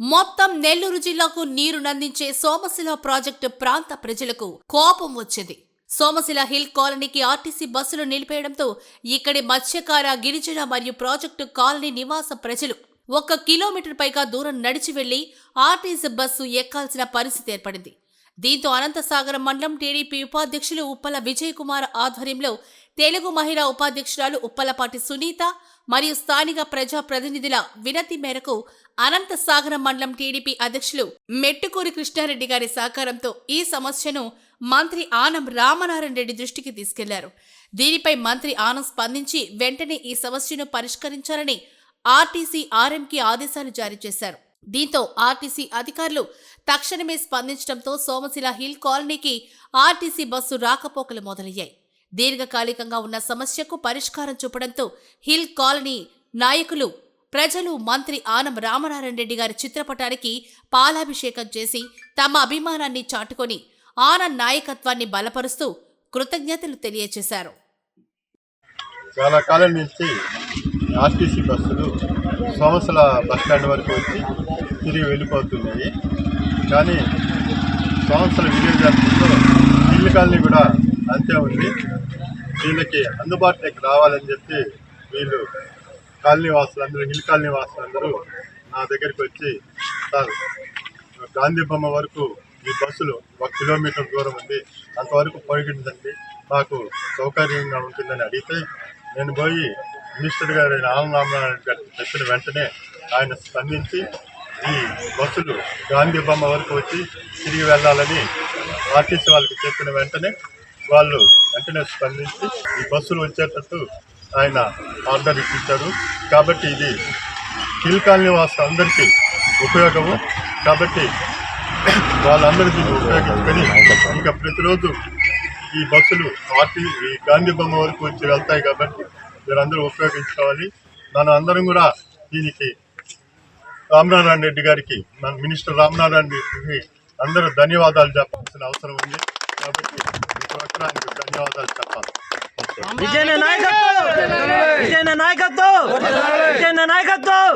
మొత్తం నెల్లూరు జిల్లాకు నీరునందించే సోమశిల ప్రాజెక్టు ప్రాంత ప్రజలకు కోపం వచ్చింది. సోమశిల హిల్ కాలనీకి ఆర్టీసీ బస్సులు నిలిపేయడంతో ఇక్కడి మత్స్యకార గిరిజన మరియు ప్రాజెక్టు కాలనీ నివాస ప్రజలు ఒక్క కిలోమీటర్ పైగా దూరం నడిచి వెళ్ళి ఆర్టీసీ బస్సు ఎక్కాల్సిన పరిస్థితి ఏర్పడింది. దీంతో అనంతసాగరం మండలం టీడీపీ ఉపాధ్యక్షులు ఉప్పల విజయ్ కుమార్ ఆధ్వర్యంలో తెలుగు మహిళా ఉపాధ్యక్షురాలు ఉప్పలపాటి సునీత మరియు స్థానిక ప్రజా ప్రతినిధుల వినతి మేరకు అనంతసాగరం మండలం టీడీపీ అధ్యక్షులు మెట్టుకూరి కృష్ణారెడ్డి గారి సహకారంతో ఈ సమస్యను మంత్రి ఆనం రామనారాయణ రెడ్డి దృష్టికి తీసుకెళ్ళారు. దీనిపై మంత్రి ఆనం స్పందించి వెంటనే ఈ సమస్యను పరిష్కరించాలని ఆర్టీసీ ఆర్ఎంకి ఆదేశాలు జారీ చేశారు. దీంతో ఆర్టీసీ అధికారులు తక్షణమే స్పందించడంతో సోమశిల హిల్ కాలనీకి ఆర్టీసీ బస్సు రాకపోకలు మొదలయ్యాయి. దీర్ఘకాలికంగా ఉన్న సమస్యకు పరిష్కారం చూపడంతో హిల్ కాలనీ నాయకులు ప్రజలు మంత్రి ఆనం రామనారాయణ రెడ్డి గారి చిత్రపటానికి పాలాభిషేకం చేసి తమ అభిమానాన్ని చాటుకొని ఆనంద్ నాయకత్వాన్ని బలపరుస్తూ కృతజ్ఞతలు తెలియజేశారు. చాలా కాలం నుంచి ఆర్టీసీ బస్సులు సోమసల బస్ స్టాండ్ వరకు వచ్చి తిరిగి వెళ్ళిపోతున్నాయి. కానీ సోమసల విలేజ్ అంతలో ఇల్లు కాలనీ కూడా అంతే ఉంది. వీళ్ళకి అందుబాటులోకి రావాలని చెప్పి వీళ్ళు కాలనీ వాసులందరూ హిల్ కాలనీ వాసులందరూ నా దగ్గరికి వచ్చి సార్ గాంధీ బొమ్మ వరకు ఈ బస్సులు ఒక కిలోమీటర్ దూరం ఉంది. అంతవరకు పొడిగిందండి మాకు సౌకర్యంగా ఉంటుందని అడిగితే నేను పోయి మినిస్టర్ గారు ఆనందరామనారాయణ గారు చెప్పిన వెంటనే ఆయన స్పందించి ఈ బస్సులు గాంధీ బొమ్మ వరకు వచ్చి తిరిగి వెళ్ళాలని ఆర్టీసీ వాళ్ళకి చెప్పిన వెంటనే వాళ్ళు వెంటనే స్పందించి ఈ బస్సులు వచ్చేటట్టు ఆయన ఆర్డర్ ఇప్పించారు. కాబట్టి ఇది హిల్ కాలనీ వాసు అందరికీ ఉపయోగము. కాబట్టి వాళ్ళందరూ దీన్ని ఉపయోగించుకొని ఇంకా ప్రతిరోజు ఈ బస్సులు ఆర్టీ ఈ గాంధీ బొమ్మ వరకు వచ్చి వెళ్తాయి కాబట్టి మీరందరూ ఉపయోగించుకోవాలి. మన అందరం కూడా దీనికి రామనారాయణ రెడ్డి గారికి మన మినిస్టర్ రామనారాయణ రెడ్డికి అందరూ ధన్యవాదాలు చెప్పాల్సిన అవసరం ఉంది. కాబట్టి ఈ ఒక్కరు ధన్యవాదాలు చెప్పాలి. విజయన నాయకత్వం! విజయన నాయకత్వం! విజయన నాయకత్వం!